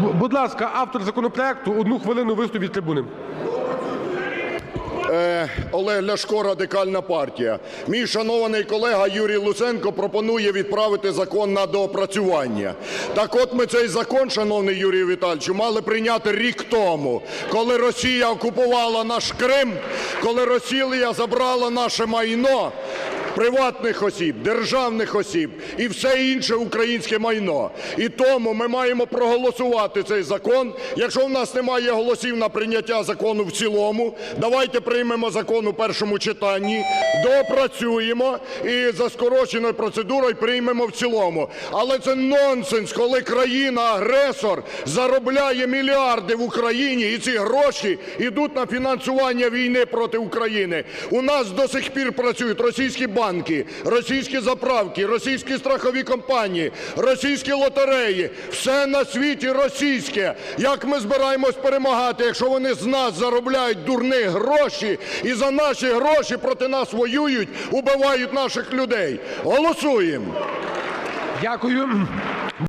Будь ласка, автор законопроекту, одну хвилину виступ від трибуни. Олег Ляшко, Радикальна партія. Мій шанований колега Юрій Луценко пропонує відправити закон на доопрацювання. Так от ми цей закон, шановний Юрій Віталійовичу, мали прийняти рік тому, коли Росія окупувала наш Крим, коли Росія забрала наше майно, приватних осіб, державних осіб і все інше українське майно. І тому ми маємо проголосувати цей закон. Якщо в нас немає голосів на прийняття закону в цілому, давайте приймемо закон у першому читанні, доопрацюємо і за скороченою процедурою приймемо в цілому. Але це нонсенс, коли країна-агресор заробляє мільярди в Україні, і ці гроші йдуть на фінансування війни проти України. У нас до сих пір працюють російські банки, російські заправки, російські страхові компанії, російські лотереї. Все на світі російське. Як ми збираємось перемагати, якщо вони з нас заробляють дурні гроші і за наші гроші проти нас воюють, убивають наших людей? Голосуємо!